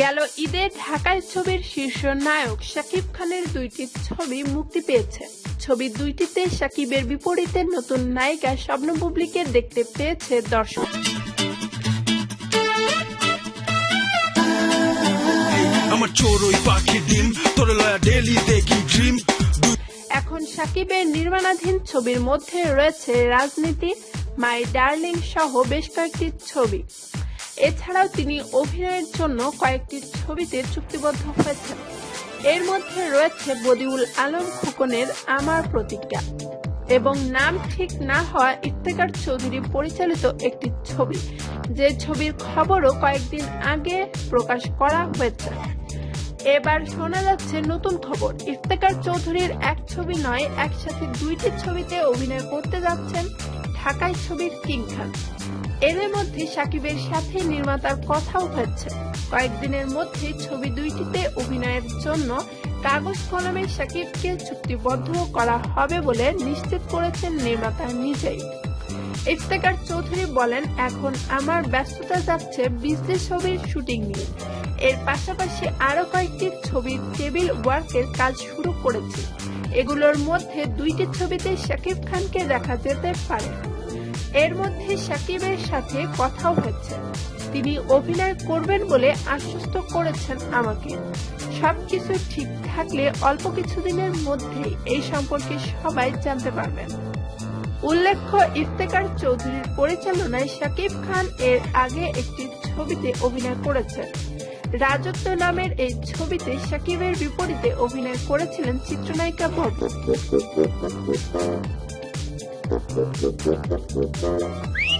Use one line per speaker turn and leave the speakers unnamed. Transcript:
গেল ঈদে ঢাকায় ছবির শীর্ষ নায়ক শাকিব খানের দুইটি ছবি মুক্তি পেয়েছে। ছবি দুইটিতে শাকিবের বিপরীতে নতুন নায়িকা স্বপ্ন বুবলিকে দেখতে পেয়েছে দর্শক।
আমার চোরই পাখি ডিম তোর লয়া ডেলি দেখি ড্রিম।
এখন শাকিবের নির্মাণাধীন ছবির মধ্যে রয়েছে রাজনীতি মাই ডার্লিং সহ বেশ কয়েকটি ছবি। এছাড়াও তিনি অভিনয়ের জন্য কয়েকটি ছবিতে চুক্তিবদ্ধ হয়েছেন। এর মধ্যে রয়েছে বদিউল আলম খোকনের আমার প্রতিজ্ঞা এবং নাম ঠিক না হওয়া ইফতেকার চৌধুরী পরিচালিত একটি ছবি। যে ছবির খবরও কয়েকদিন আগে প্রকাশ করা হয়েছে। এবার শোনা যাচ্ছে নতুন খবর। ইফতেকার চৌধুরীর এক ছবি নয়, একসাথে দুইটি ছবিতে অভিনয় করতে যাচ্ছেন ঢাকায় ছবির কিং খান এর মধ্যে সাকিবের সাথে নির্মাতার কথাও হচ্ছে কয়েকদিনের মধ্যে ছবি দুইটিতে অভিনয়ের জন্য কাগজ কলমে সাকিবকে চুক্তিবদ্ধ করা হবে বলে নিশ্চিত করেছেন নির্মাতা নিজেই। ইফতেকার চৌধুরী বলেন, এখন আমার ব্যস্ততা যাচ্ছে বিজলি ছবির শুটিং নিয়ে। এর পাশাপাশি আরও কয়েকটি ছবির টেবিল ওয়ার্কের কাজ শুরু করেছি। এগুলোর মধ্যে দুইটি ছবিতে শাকিব খানকে দেখা যেতে পারে। এর মধ্যে সাকিবের সাথে কথাও হচ্ছে। তিনি অভিনয় করবেন বলে আশ্বস্ত করেছেন আমাকে। সবকিছু ঠিক থাকলে অল্প কিছুদিনের মধ্যেই এই সম্পর্কে সবাই জানতে পারবেন। উল্লেখ্য ইফতেকার চৌধুরীর পরিচালনায় শাকিব খান এর আগে একটি ছবিতে অভিনয় করেছেন। রাজত্ব নামের এই ছবিতে শাকিবের বিপরীতে অভিনয় করেছিলেন চিত্রনায়িকা ভব Thank you.